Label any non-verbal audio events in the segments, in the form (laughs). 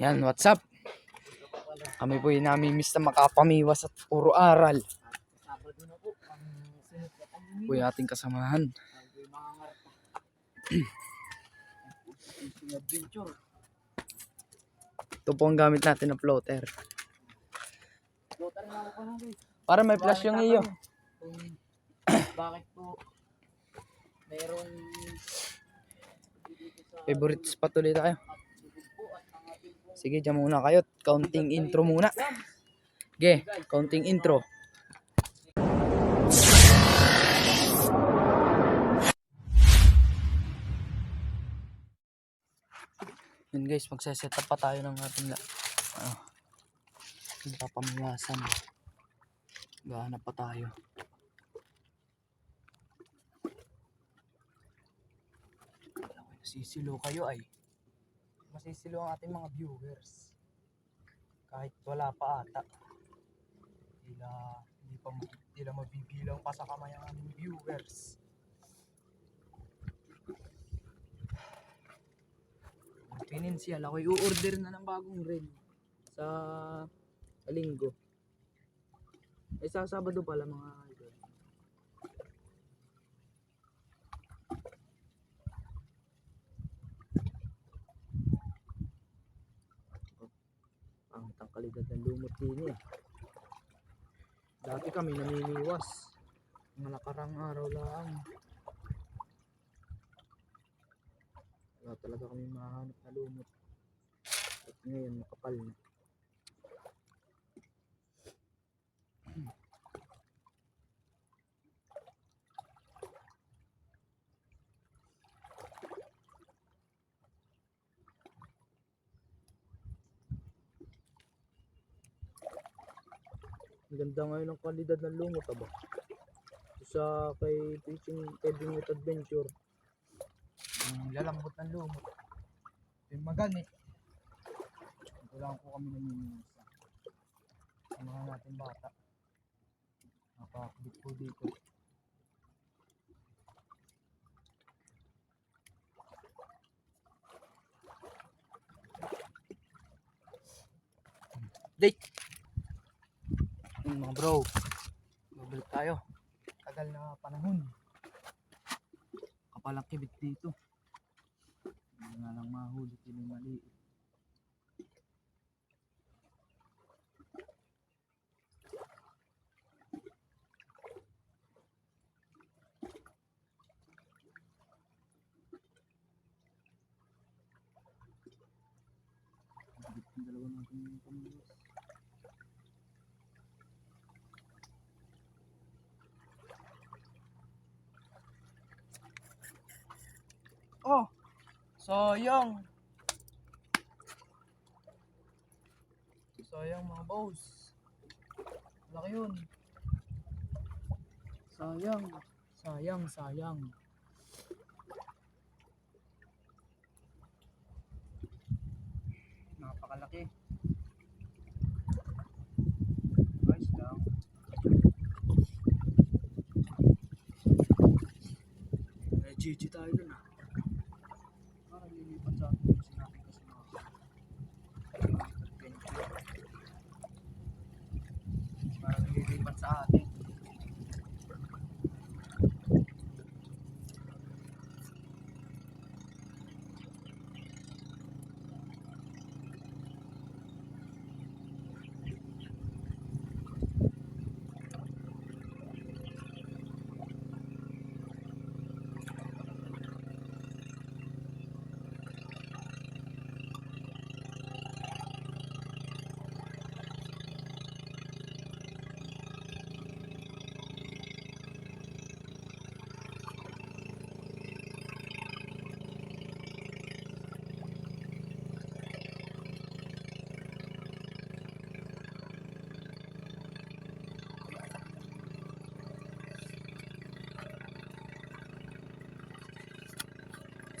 Yan, what's up? Kami po yung namimiss na makapamiwas at puro aral. Po, yung ating kasamahan. Ito po ang gamit natin na floater. Floater na ako pa. Para may flash yung iyo. Bakit po sa Favorite spot ulit tayo. tubig po at mga bilbo. Sige, dyan muna kayo. Counting intro muna. Ge, counting intro. Yun guys, magsaset up pa tayo ng ating la ano, yung papamawasan. Gahanap pa tayo. Nasisilo kayo ay. Masisilo ang ating mga viewers. Kahit wala pa ata. Tila, hindi pa tila mabibilang pa sa kamay ang aming viewers. Financial, ako i-order na ng bagong rin sa linggo. Eh sa Sabado pala mga eh. Dati kami namimiwas. Mga nakarang araw lang. Wala talaga kami mahanap na lumot. At ngayon makapal na. Ang ganda ngayon ng kalidad ng lumot aba. Sa kay Fishing Kevin with Adventure. Ang lalambot ng lumot. Yung magani. Ito lang po kami namiminis. Ang mga natin bata. Nakakabit po dito. Date! Yung mga bro, babalik tayo. Tagal na panahon. Kapalang kibit dito. Hindi nga lang mahuli yung maliit. Kibit yung dalawa natin yung pamilis. Oh, sayang. Sayang mga boss. Laki yun. Sayang. Sayang, sayang. Napakalaki. Guys lang. Eh, GG tayo dun ah.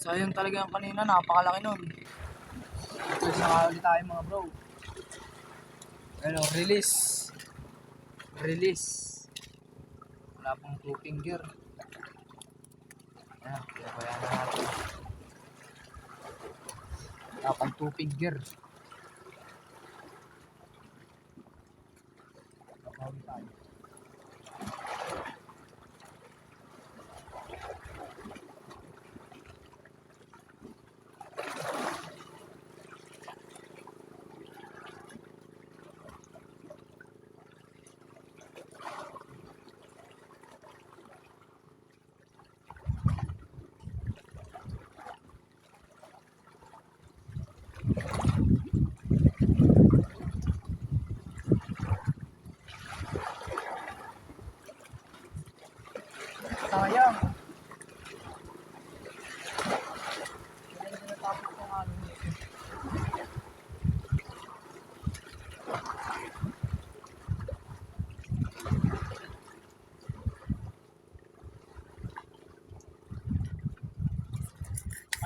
Sayang talaga yung kanina, napakalaki nun. Sasaka ulit tayo mga bro. Ano, release. Release. Wala pong two finger. Ayan, kaya kaya na natin. Wala pang two finger. Nakawin tayo.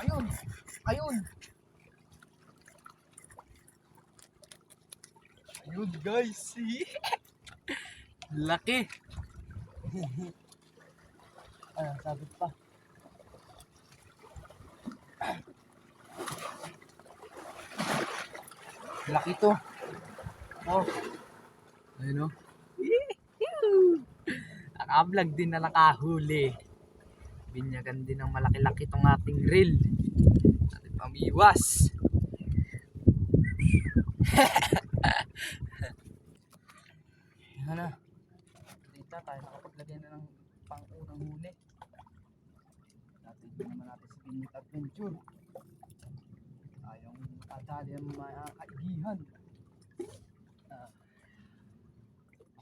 Ayun! Ayun! Ayun guys! See? (laughs) Laki! (laughs) Ah, sabit pa. (clears throat) Laki to. Oh. Ayun oh. (laughs) Naka-vlog din na nakahuli. Binyagan din ng malaki-laki tong ating grill. Pamiwas. Yan na. Dito tayo nakapaglagay na ng pang-unang huli. Natin naman natin si Pinit Adventure. Tayong tatali ang mga kaibihan. Ah.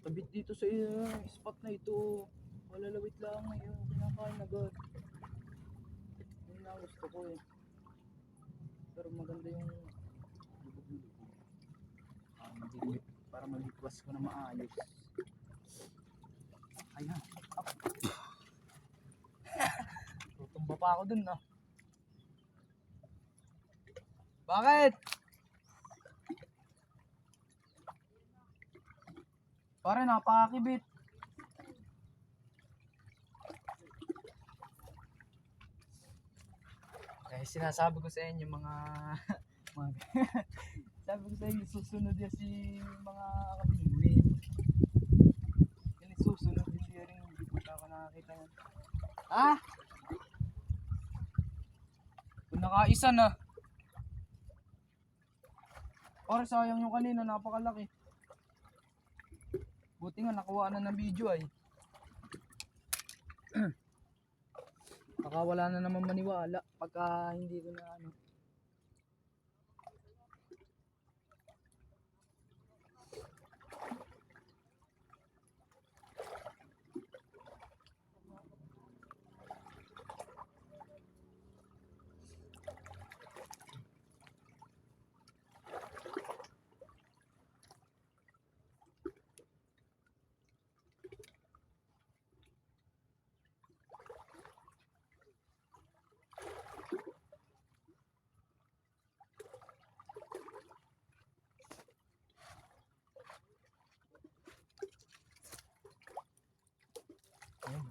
Kabit dito sa uh, spot na ito. Malalawit lang ngayon. Kinakain agad. Yun na gusto ko eh. Pero maganda yung lubog-lubog. Para maligwas ko na maayos. Ayan. Up. (laughs) Tutumba pa ako dun ah. Bakit? Pare, napakakibit. Eh, sinasabi ko sa inyo mga... (laughs) mga (laughs) sabi ko sa inyo, susunod yan si mga kabingwin. Yan susunod, hindi rin hindi ko ako nakakita yan. Ha? Kung nakaisa na. Or sayang yung kanina, napakalaki. Buti nga nakuha na ng video ay. Baka wala na naman maniwala pagka hindi ko na ano.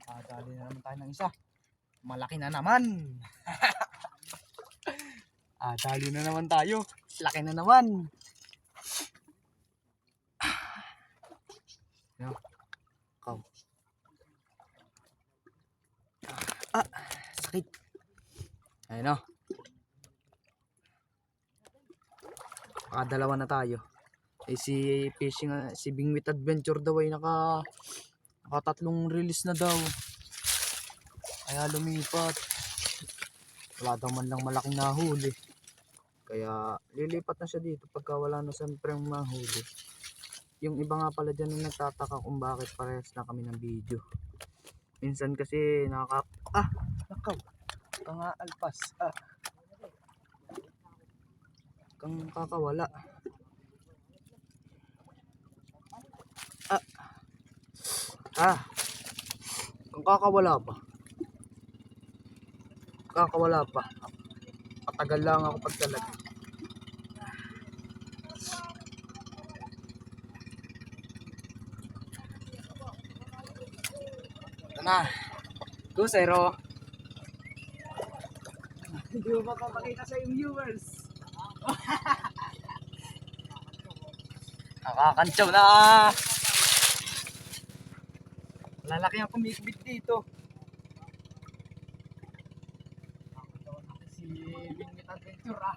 Nakadali na naman tayo ng isa. Malaki na naman. (laughs) ah, dali na naman tayo. Laki na naman. Yo. Kaw. Ah, sakit. Ayun o. Nakadalawa na tayo. Eh si fishing, ah, si Bingwit Adventure daw ay naka Nakatatlong release na daw. Kaya lumipat. Wala daw man lang malaking nahuli. Kaya lilipat na siya dito pagka wala na siyempre mahuli. Yung iba nga pala dyan yung nagtataka kung bakit parehas na kami ng video. Minsan kasi nakaka... Ah! Nakaw! Kang alpas. Ah! Kang kakawala. Kung kakawala pa. Kakawala pa. Patagal lang ako pagtalag. Ito na. Go, Zero. Hindi mo mapapakita sa yung viewers. (laughs) Nakakantsaw na. Lalaki ang kumikbit dito. Si Wingit Adventure ah.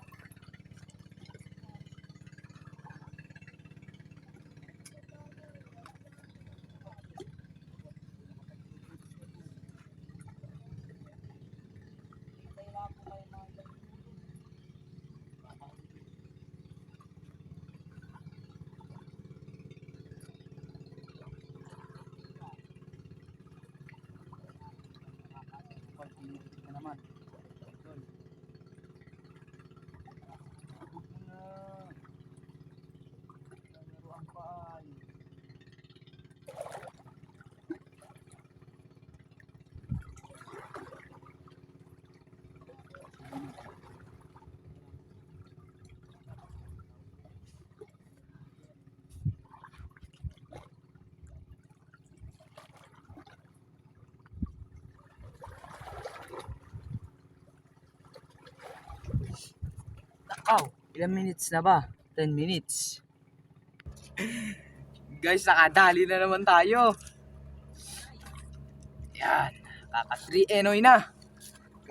Rahman ilang minutes na ba? 10 minutes. Guys, nakadali na naman tayo. Yan, kaka 3 enoy na.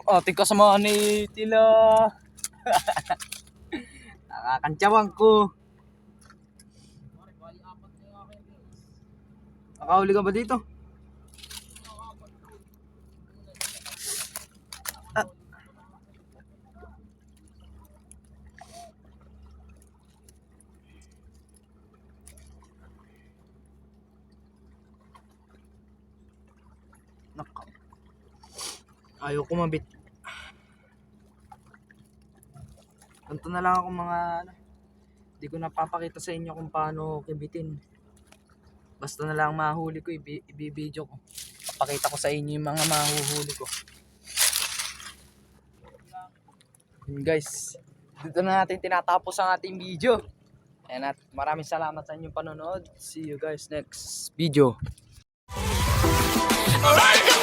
O, tingko sa mga ni Tila. (laughs) Nakakantsawan ko. Nakahuli ka ba dito? Naka. Ayaw ko mabit. Ganito na lang ako mga ano. Hindi ko napapakita sa inyo kung paano kibitin. Basta na lang mahuli ko, ibi- ibibideo ko. Pakita ko sa inyo yung mga mahuhuli ko. Yun guys, dito na natin tinatapos ang ating video. Ayan at maraming salamat sa inyong panonood. See you guys next video. Alright,